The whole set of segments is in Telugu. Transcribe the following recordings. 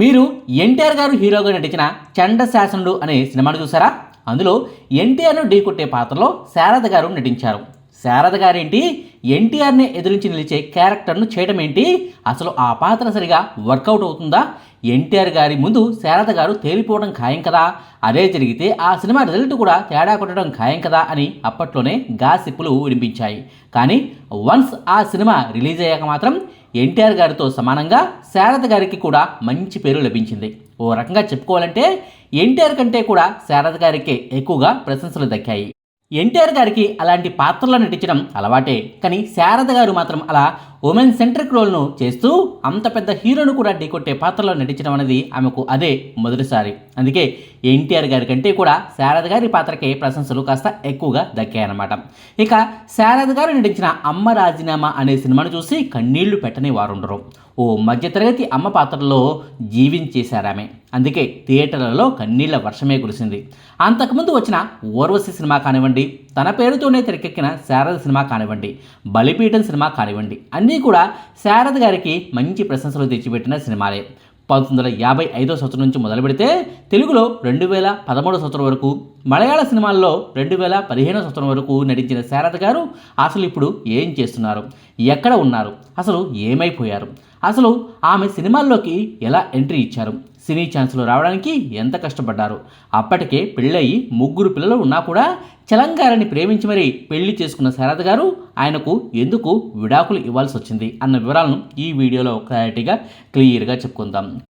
మీరు ఎన్టీఆర్ గారు హీరోగా నటించిన చండ శాసనుడు అనే సినిమాను చూసారా? అందులో ఎన్టీఆర్ను ఢీకొట్టే పాత్రలో శారద గారు నటించారు. శారద గారేంటి? ఎన్టీఆర్ని ఎదిరించి నిలిచే క్యారెక్టర్ను చేయడం ఏంటి అసలు ఆ పాత్ర సరిగా వర్కౌట్ అవుతుందా? ఎన్టీఆర్ గారి ముందు శారద గారు తేలిపోవడం ఖాయం కదా? అదే జరిగితే ఆ సినిమా రిజల్ట్ కూడా తేడా కొట్టడం ఖాయం కదా అని అప్పట్లోనే గాసిప్పులు వినిపించాయి. కానీ వన్స్ ఆ సినిమా రిలీజ్ అయ్యాక మాత్రం ఎన్టీఆర్ గారితో సమానంగా శారద గారికి కూడా మంచి పేరు లభించింది. ఓ రకంగా చెప్పుకోవాలంటే ఎన్టీఆర్ కంటే కూడా శారద గారికి ఎక్కువగా ప్రశంసలు దక్కాయి. ఎన్టీఆర్ గారికి అలాంటి పాత్రలో నటించడం అలవాటే. కానీ శారద గారు మాత్రం అలా ఉమెన్ సెంట్రిక్ రోల్ను చేస్తూ అంత పెద్ద హీరోను కూడా ఢీకొట్టే పాత్రలో నటించడం అనేది ఆమెకు అదే మొదటిసారి. అందుకే ఎన్టీఆర్ గారి కంటే కూడా శారద గారి పాత్రకే ప్రశంసలు కాస్త ఎక్కువగా దక్కాయన్నమాట. ఇక శారద గారు నటించిన అమ్మ రాజీనామా అనే సినిమాను చూసి కన్నీళ్ళు పెట్టని వారుండరు. ఓ మధ్యతరగతి అమ్మ పాత్రలో జీవించేశారామె. అందుకే థియేటర్లలో కన్నీళ్ళ వర్షమే కురిసింది. అంతకుముందు వచ్చిన ఓర్వశి సినిమా కానివ్వండి తన పేరుతోనే తెరకెక్కిన శారద సినిమా కానివ్వండి బలిపీఠం సినిమా కానివ్వండి అన్నీ కూడా శారద గారికి మంచి ప్రశంసలు తెచ్చిపెట్టిన సినిమాలే. పంతొమ్మిది వందల యాభై ఐదో సంవత్సరం నుంచి మొదలు పెడితే తెలుగులో రెండు వేల పదమూడో సంవత్సరం వరకు మలయాళ సినిమాల్లో రెండు వేల పదిహేనో సంవత్సరం వరకు నటించిన శారద గారు అసలు ఇప్పుడు ఏం చేస్తున్నారు? ఎక్కడ ఉన్నారు? అసలు ఏమైపోయారు? అసలు ఆమె సినిమాల్లోకి ఎలా ఎంట్రీ ఇచ్చారు? సినీ ఛాన్సులు రావడానికి ఎంత కష్టపడ్డారు? అప్పటికే పెళ్ళయి ముగ్గురు పిల్లలు ఉన్నా కూడా చలంగారని ప్రేమించి మరీ పెళ్ళి చేసుకున్న శారద గారు ఆయనకు ఎందుకు విడాకులు ఇవ్వాల్సి వచ్చింది అన్న వివరాలను ఈ వీడియోలో క్లారిటీగా క్లియర్గా చెప్పుకుందాం.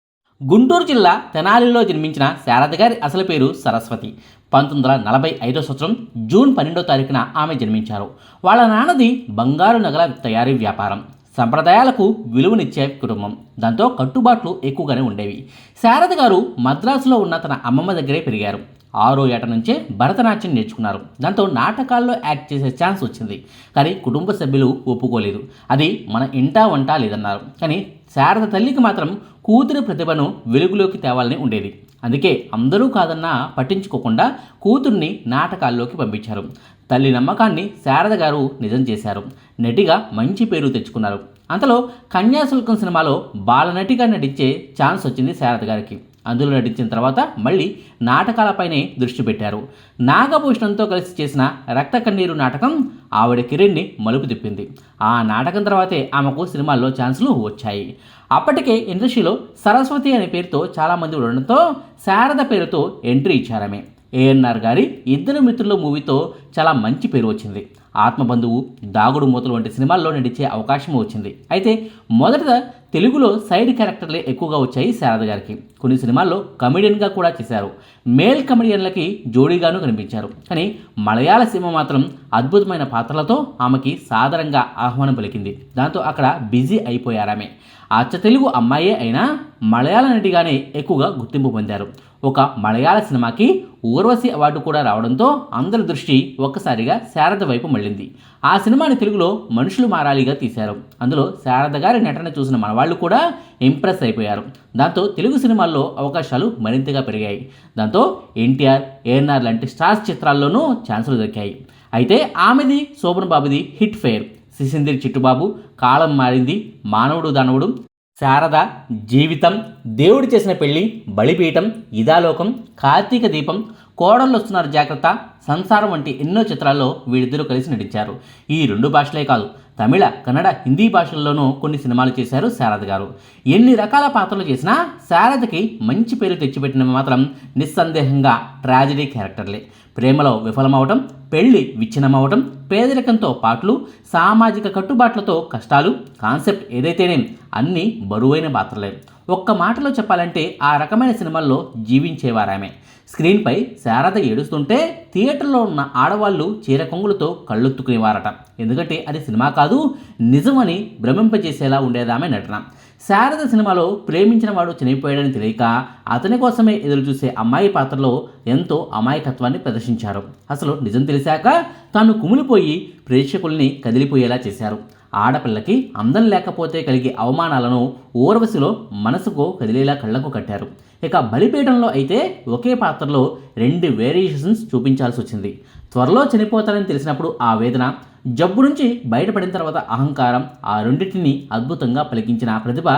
గుంటూరు జిల్లా తెనాలిలో జన్మించిన శారద గారి అసలు పేరు సరస్వతి. పంతొమ్మిది వందల నలభై ఐదో సంవత్సరం జూన్ పన్నెండో తారీఖున ఆమె జన్మించారు. వాళ్ళ నాన్నది బంగారు నగల తయారీ వ్యాపారం. సంప్రదాయాలకు విలువనిచ్చే కుటుంబం. దాంతో కట్టుబాట్లు ఎక్కువగానే ఉండేవి. శారద గారు మద్రాసులో ఉన్న తన అమ్మమ్మ దగ్గరే పెరిగారు. ఆరో ఏట నుంచే భరతనాట్యం నేర్చుకున్నారు. దాంతో నాటకాల్లో యాక్ట్ చేసే ఛాన్స్ వచ్చింది. కానీ కుటుంబ సభ్యులు ఒప్పుకోలేదు. అది మన ఇంటా వంట లేదన్నారు. కానీ శారద తల్లికి మాత్రం కూతురి ప్రతిభను వెలుగులోకి తేవాలని ఉండేది. అందుకే అందరూ కాదన్నా పట్టించుకోకుండా కూతుర్ని నాటకాల్లోకి పంపించారు. తల్లి నమ్మకాన్ని శారద గారు నిజం చేశారు. నటిగా మంచి పేరు తెచ్చుకున్నారు. అంతలో కన్యాశుల్కం సినిమాలో బాలనటిగా నటించే ఛాన్స్ వచ్చింది శారద గారికి. అందులో నటించిన తర్వాత మళ్ళీ నాటకాలపైనే దృష్టి పెట్టారు. నాగభూషణంతో కలిసి చేసిన రక్త కన్నీరు నాటకం ఆవిడ కిరణ్ని మలుపు తిప్పింది. ఆ నాటకం తర్వాతే ఆమెకు సినిమాల్లో ఛాన్సులు వచ్చాయి. అప్పటికే ఇండస్ట్రీలో సరస్వతి అనే పేరుతో చాలామంది ఉండడంతో శారద పేరుతో ఎంట్రీ ఇచ్చారమే. ఏఎన్ఆర్ గారి ఇద్దరు మిత్రుల మూవీతో చాలా మంచి పేరు వచ్చింది. ఆత్మబంధువు దాగుడు మూతలు వంటి సినిమాల్లో నటించే అవకాశం వచ్చింది. అయితే మొదట తెలుగులో సైడ్ క్యారెక్టర్లే ఎక్కువగా వచ్చాయి శారద గారికి. కొన్ని సినిమాల్లో కమెడియన్గా కూడా చేశారు. మేల్ కమెడియన్లకి జోడీగాను కనిపించారు. కానీ మలయాళ సినిమా మాత్రం అద్భుతమైన పాత్రలతో ఆమెకి సాధారణంగా ఆహ్వానం పలికింది. దాంతో అక్కడ బిజీ అయిపోయారామె అచ్చ తెలుగు అమ్మాయే అయినా మలయాళ నటిగానే ఎక్కువగా గుర్తింపు పొందారు. ఒక మలయాళ సినిమాకి ఊర్వశి అవార్డు కూడా రావడంతో అందరి దృష్టి ఒక్కసారిగా శారద వైపు మళ్ళింది. ఆ సినిమాని తెలుగులో మనుషులు మారాలిగా తీశారు. అందులో శారద గారి నటన చూసిన మనవాళ్ళు కూడా ఇంప్రెస్ అయిపోయారు. దాంతో తెలుగు సినిమాల్లో అవకాశాలు మరింతగా పెరిగాయి. దాంతో ఎన్టీఆర్ ఏఎన్ఆర్ లాంటి స్టార్స్ చిత్రాల్లోనూ ఛాన్సులు దక్కాయి. అయితే ఆమెది శోభన్ బాబుది హిట్ ఫెయిర్. సిసిందిరి చిట్టుబాబు కాలం మారింది మానవుడు దానవుడు. శారద జీవితం దేవుడు చేసిన పెళ్ళి బలిపీఠం ఇదాలోకం కార్తీక దీపం కోడళ్ళు వస్తున్నారు జాగ్రత్త సంసారం వంటి ఎన్నో చిత్రాల్లో వీళ్ళిద్దరూ కలిసి నటించారు. ఈ రెండు భాషలే కాదు తమిళ కన్నడ హిందీ భాషల్లోనూ కొన్ని సినిమాలు చేశారు శారద గారు. ఎన్ని రకాల పాత్రలు చేసినా శారదకి మంచి పేరు తెచ్చిపెట్టినవి మాత్రం నిస్సందేహంగా ట్రాజడీ క్యారెక్టర్లే. ప్రేమలో విఫలమవటం పెళ్ళి విచ్ఛిన్నమవటం పేదరికంతో పాటలు సామాజిక కట్టుబాట్లతో కష్టాలు కాన్సెప్ట్ ఏదైతేనే అన్నీ బరువైన పాత్రలే. ఒక్క మాటలో చెప్పాలంటే ఆ రకమైన సినిమాల్లో జీవించేవారామె. స్క్రీన్పై శారద ఏడుస్తుంటే థియేటర్లో ఉన్న ఆడవాళ్ళు చీర కొంగులతో కళ్ళొత్తుకునేవారట. ఎందుకంటే అది సినిమా కాదు నిజమని భ్రమింపజేసేలా ఉండేదామె నటన. శారద సినిమాలో ప్రేమించిన వాడు చనిపోయాడని తెలియక అతని కోసమే ఎదురు చూసే అమ్మాయి పాత్రలో ఎంతో అమాయకత్వాన్ని ప్రదర్శించారు. అసలు నిజం తెలిసాక తాను కుమిలిపోయి ప్రేక్షకుల్ని కదిలిపోయేలా చేశారు. ఆడపిల్లకి అందం లేకపోతే కలిగే అవమానాలను ఊర్వశిలో మనసుకు కదిలేలా కళ్ళకు కట్టారు. ఇక బలిపీఠంలో అయితే ఒకే పాత్రలో రెండు వేరియేషన్స్ చూపించాల్సి వచ్చింది. త్వరలో చనిపోతారని తెలిసినప్పుడు ఆ వేదన జబ్బు నుంచి బయటపడిన తర్వాత అహంకారం ఆ రెండింటిని అద్భుతంగా పలికించిన ప్రతిభ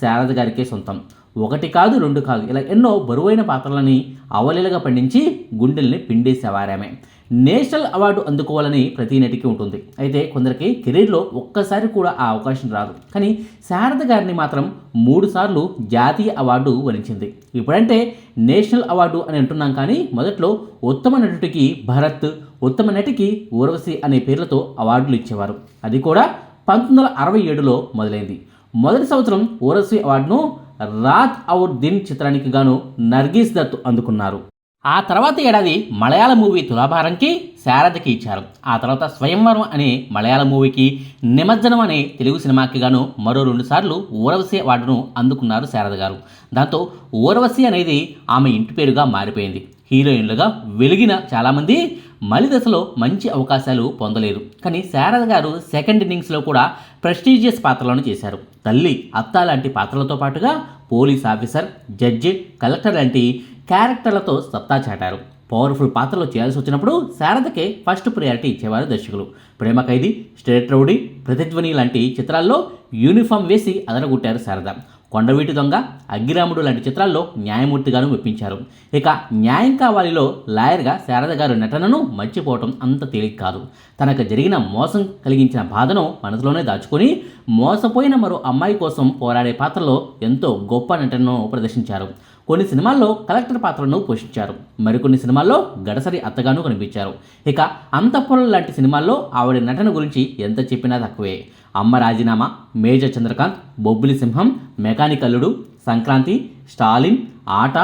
శారద గారికే సొంతం. ఒకటి కాదు రెండు కాదు ఇలా ఎన్నో బరువైన పాత్రలని అవలీలగా పండించి గుండెల్ని పిండేసేవారామే. నేషనల్ అవార్డు అందుకోవాలని ప్రతి నటికి ఉంటుంది. అయితే కొందరికి కెరీర్లో ఒక్కసారి కూడా ఆ అవకాశం రాదు. కానీ శారద గారిని మాత్రం మూడుసార్లు జాతీయ అవార్డు వరించింది. ఇప్పుడంటే నేషనల్ అవార్డు అని అంటున్నాం కానీ మొదట్లో ఉత్తమ నటుడికి భరత్ ఉత్తమ నటికి ఊర్వశి అనే పేర్లతో అవార్డులు ఇచ్చేవారు. అది కూడా పంతొమ్మిది వందల అరవై ఏడులో మొదలైంది. మొదటి సంవత్సరం ఊర్వశి అవార్డును రాత్ ఔర్ దిన్ చిత్రానికి గాను నర్గీస్ దత్ అందుకున్నారు. ఆ తర్వాత ఏడాది మలయాళ మూవీ తులాభారంకి శారదకి ఇచ్చారు. ఆ తర్వాత స్వయంవరం అనే మలయాళ మూవీకి నిమజ్జనం అనే తెలుగు సినిమాకి గాను మరో రెండు సార్లు ఊరవశి అవార్డును అందుకున్నారు శారద గారు. దాంతో ఊరవశి అనేది ఆమె ఇంటి పేరుగా మారిపోయింది. హీరోయిన్లుగా వెలిగిన చాలామంది మలి దశలో మంచి అవకాశాలు పొందలేదు. కానీ శారద గారు సెకండ్ ఇన్నింగ్స్లో కూడా ప్రెస్టీజియస్ పాత్రలను చేశారు. తల్లి అత్త లాంటి పాత్రలతో పాటుగా పోలీస్ ఆఫీసర్ జడ్జి కలెక్టర్ లాంటి క్యారెక్టర్లతో సత్తా చాటారు. పవర్ఫుల్ పాత్రలు చేయాల్సి వచ్చినప్పుడు శారదకే ఫస్ట్ ప్రియారిటీ ఇచ్చేవారు దర్శకులు. ప్రేమ ఖైదీ స్టేట్ రౌడీ ప్రతిధ్వని లాంటి చిత్రాల్లో యూనిఫామ్ వేసి అదరగొట్టారు శారద. కొండవీటి దొంగ అగ్గిరాముడు లాంటి చిత్రాల్లో న్యాయమూర్తిగాను మెప్పించారు. ఇక న్యాయం కావాలిలో లాయర్గా శారద గారు నటనను మర్చిపోవటం అంత తేలిక కాదు. తనకు జరిగిన మోసం కలిగించిన బాధను మనసులోనే దాచుకొని మోసపోయిన మరో అమ్మాయి కోసం పోరాడే పాత్రలో ఎంతో గొప్ప నటనను ప్రదర్శించారు. కొన్ని సినిమాల్లో కలెక్టర్ పాత్రను పోషించారు. మరికొన్ని సినిమాల్లో గడసరి అత్తగాను కనిపించారు. ఇక అంతఃపురం లాంటి సినిమాల్లో ఆవిడ నటన గురించి ఎంత చెప్పినా తక్కువే. అమ్మ రాజీనామా మేజర్ చంద్రకాంత్ బొబ్బిలి సింహం మెకానిక్ అల్లుడు సంక్రాంతి స్టాలిన్ ఆట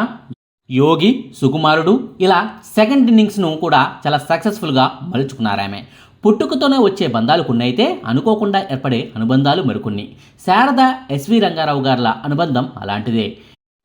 యోగి సుకుమారుడు ఇలా సెకండ్ ఇన్నింగ్స్ను కూడా చాలా సక్సెస్ఫుల్గా మలుచుకున్నారామె. పుట్టుకతోనే వచ్చే బంధాలు కొన్ని అయితే అనుకోకుండా ఏర్పడే అనుబంధాలు మరికొన్ని. శారద ఎస్వి రంగారావు గారుల అనుబంధం అలాంటిదే.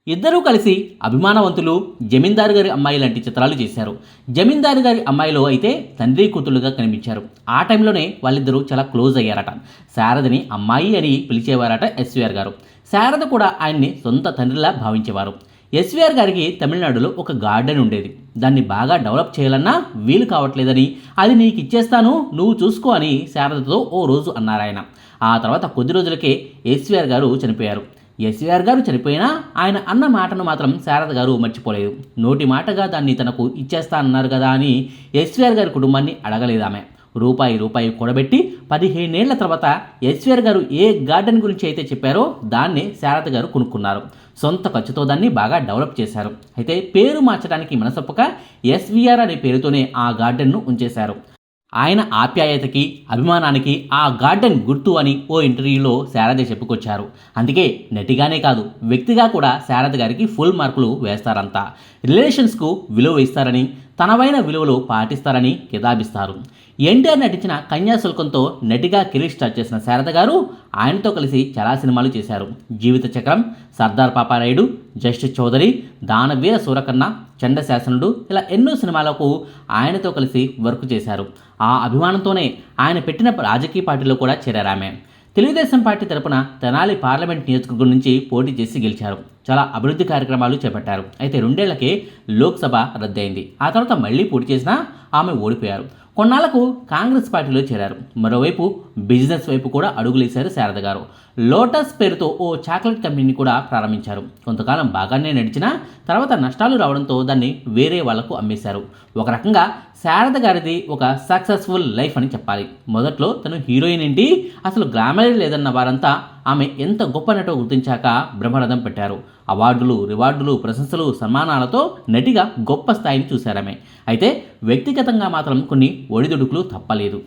ఇద్దరూ కలిసి అభిమానవంతులు జమీందారు గారి అమ్మాయి లాంటి చిత్రాలు చేశారు. జమీందారు గారి అమ్మాయిలో అయితే తండ్రి కూతురుగా కనిపించారు. ఆ టైంలోనే వాళ్ళిద్దరూ చాలా క్లోజ్ అయ్యారట. శారదని అమ్మాయి అని పిలిచేవారట ఎస్వీఆర్ గారు. శారద కూడా ఆయన్ని సొంత తండ్రిలా భావించేవారు. ఎస్వీఆర్ గారికి తమిళనాడులో ఒక గార్డెన్ ఉండేది. దాన్ని బాగా డెవలప్ చేయాలన్నా వీలు కావట్లేదని అది నీకు ఇచ్చేస్తాను నువ్వు చూసుకో అని శారదతో ఓ రోజు అన్నారాయన. ఆ తర్వాత కొద్ది రోజులకే ఎస్వీఆర్ గారు చనిపోయారు. ఎస్వీఆర్ గారు చనిపోయినా ఆయన అన్న మాటను మాత్రం శారద గారు మర్చిపోలేదు. నోటి మాటగా దాన్ని తనకు ఇచ్చేస్తా అన్నారు కదా అని ఎస్వీఆర్ గారి కుటుంబాన్ని అడగలేదు ఆమె. రూపాయి రూపాయి కూడబెట్టి పదిహేనేళ్ళ తర్వాత ఎస్వీఆర్ గారు ఏ గార్డెన్ గురించి అయితే చెప్పారో దాన్ని శారద గారు కొనుక్కున్నారు. సొంత ఖర్చుతో దాన్ని బాగా డెవలప్ చేశారు. అయితే పేరు మార్చడానికి మనసొప్పక ఎస్వీఆర్ అనే పేరుతోనే ఆ గార్డెన్ను ఉంచేశారు. ఆయన ఆప్యాయతకి అభిమానానికి ఆ గార్డెన్ గుర్తు అని ఓ ఇంటర్వ్యూలో శారద చెప్పుకొచ్చారు. అందుకే నటిగానే కాదు వ్యక్తిగా కూడా శారద గారికి ఫుల్ మార్కులు వేస్తారంతా రిలేషన్స్కు విలువ ఇస్తారని తనవైన విలువలు పాటిస్తారని కితాబిస్తారు. ఎన్టీఆర్ నటించిన కన్యాశుల్కంతో నటిగా కెరీర్ స్టార్ట్ చేసిన శారద గారు ఆయనతో కలిసి చాలా సినిమాలు చేశారు. జీవిత చక్రం సర్దార్ పాపారాయుడు జస్టిస్ చౌదరి దానవీర సూరకన్న చండశాసనుడు ఇలా ఎన్నో సినిమాలకు ఆయనతో కలిసి వర్క్ చేశారు. ఆ అభిమానంతోనే ఆయన పెట్టిన రాజకీయ పార్టీలో కూడా చేరారామె తెలుగుదేశం పార్టీ తరపున తెనాలి పార్లమెంట్ నియోజకవర్గం నుంచి పోటీ చేసి గెలిచారు. చాలా అభివృద్ధి కార్యక్రమాలు చేపట్టారు. అయితే రెండేళ్ళకే లోక్సభ రద్దయింది. ఆ తర్వాత మళ్ళీ పోటీ చేసినా ఆమె ఓడిపోయారు. కొన్నాళ్ళకు కాంగ్రెస్ పార్టీలో చేరారు. మరోవైపు బిజినెస్ వైపు కూడా అడుగులేశారు శారద గారు. లోటస్ పేరుతో ఓ చాక్లెట్ కంపెనీని కూడా ప్రారంభించారు. కొంతకాలం బాగానే నడిచినా తర్వాత నష్టాలు రావడంతో దాన్ని వేరే వాళ్ళకు అమ్మేశారు. ఒక రకంగా శారద గారిది ఒక సక్సెస్ఫుల్ లైఫ్ అని చెప్పాలి. మొదట్లో తను హీరోయిన్ ఏంటి? అసలు గ్లామర్ లేదన్న వారంతా ఆమె ఎంత గొప్ప నటో గుర్తించాక బ్రహ్మరథం పెట్టారు. అవార్డులు రివార్డులు ప్రశంసలు సన్మానాలతో నటిగా గొప్ప స్థాయిని చూశారామె. అయితే వ్యక్తిగతంగా మాత్రం కొన్ని ఒడిదుడుకులు తప్పలేదు.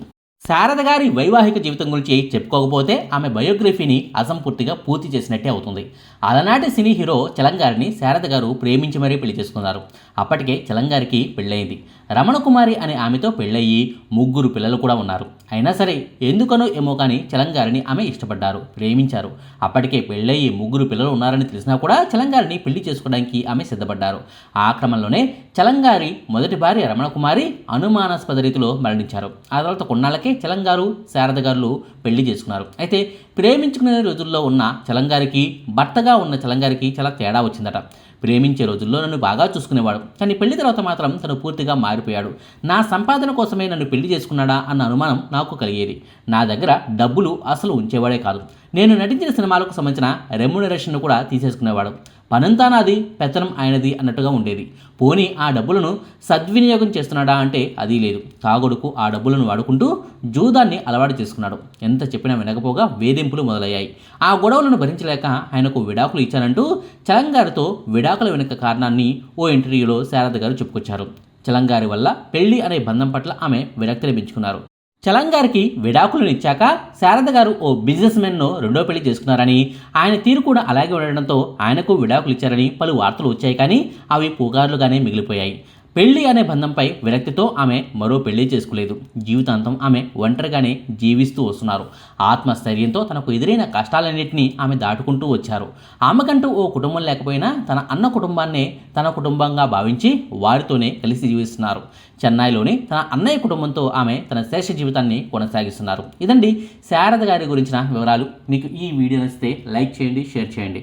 శారద గారి వైవాహిక జీవితం గురించి చెప్పుకోకపోతే ఆమె బయోగ్రఫీని అసంపూర్తిగా పూర్తి చేసినట్టే అవుతుంది. అలనాటి సినీ హీరో చలంగారిని శారద గారు ప్రేమించి మరీ పెళ్ళి చేసుకున్నారు. అప్పటికే చలంగారికి పెళ్ళయింది. రమణకుమారి అనే ఆమెతో పెళ్ళయ్యి ముగ్గురు పిల్లలు కూడా ఉన్నారు. అయినా సరే ఎందుకనో ఏమో కానీ చలంగారిని ఆమె ఇష్టపడ్డారు ప్రేమించారు. అప్పటికే పెళ్ళయ్యి ముగ్గురు పిల్లలు ఉన్నారని తెలిసినా కూడా చలంగారిని పెళ్ళి చేసుకోవడానికి ఆమె సిద్ధపడ్డారు. ఆ క్రమంలోనే చలంగారి మొదటి భార్య రమణకుమారి అనుమానాస్పద రీతిలో మరణించారు. ఆ తర్వాత కొన్నాళ్ళకే చలంగారు శారద గారులు పెళ్ళి చేసుకున్నారు. అయితే ప్రేమించుకునే రోజుల్లో ఉన్న చలంగారికి భర్తగా ఉన్న చలంగారికి చాలా తేడా వచ్చిందట. ప్రేమించే రోజుల్లో నన్ను బాగా చూసుకునేవాడు. కానీ పెళ్ళి తర్వాత మాత్రం తను పూర్తిగా మారిపోయాడు. నా సంపాదన కోసమే నన్ను పెళ్ళి చేసుకున్నాడా అన్న అనుమానం నాకు కలిగేది. నా దగ్గర డబ్బులు అసలు ఉంచేవాడే కాదు. నేను నటించిన సినిమాలకు సంబంధించిన రెమ్యునరేషన్ కూడా తీసేసుకునేవాడు. పనంతా నాది పెత్తనం ఆయనది అన్నట్టుగా ఉండేది. పోనీ ఆ డబ్బులను సద్వినియోగం చేస్తున్నాడా అంటే అది లేదు. తాగుడుకు ఆ డబ్బులను వాడుకుంటూ జూదాన్ని అలవాటు చేసుకున్నాడు. ఎంత చెప్పినా వినకపోగా వేధింపులు మొదలయ్యాయి. ఆ గొడవలను భరించలేక ఆయనకు విడాకులు ఇచ్చానంటూ చలంగారితో విడాకుల వెనుక కారణాన్ని ఓ ఇంటర్వ్యూలో శారద గారు చెప్పుకొచ్చారు. చలంగారి వల్ల పెళ్ళి అనే బంధం పట్ల ఆమె విరక్తిని పెంచుకున్నారు చలంగారికి విడాకులను ఇచ్చాక శారద గారు ఓ బిజినెస్ మెన్ను రెండో పెళ్ళి చేసుకున్నారని ఆయన తీరు కూడా అలాగే ఉండడంతో ఆయనకు విడాకులు ఇచ్చారని పలు వార్తలు వచ్చాయి కానీ అవి పుకార్లుగానే మిగిలిపోయాయి. పెళ్ళి అనే బంధంపై విరక్తితో ఆమె మరో పెళ్ళి చేసుకోలేదు. జీవితాంతం ఆమె ఒంటరిగానే జీవిస్తూ వస్తున్నారు. ఆత్మస్థైర్యంతో తనకు ఎదురైన కష్టాలన్నింటినీ ఆమె దాటుకుంటూ వచ్చారు. ఆమెకంటూ ఓ కుటుంబం లేకపోయినా తన అన్న కుటుంబాన్నే తన కుటుంబంగా భావించి వారితోనే కలిసి జీవిస్తున్నారు. చెన్నైలోని తన అన్నయ్య కుటుంబంతో ఆమె తన శేష జీవితాన్ని కొనసాగిస్తున్నారు. ఇదండి శారద గారి గురించిన వివరాలు. మీకు ఈ వీడియో నచ్చితే లైక్ చేయండి షేర్ చేయండి.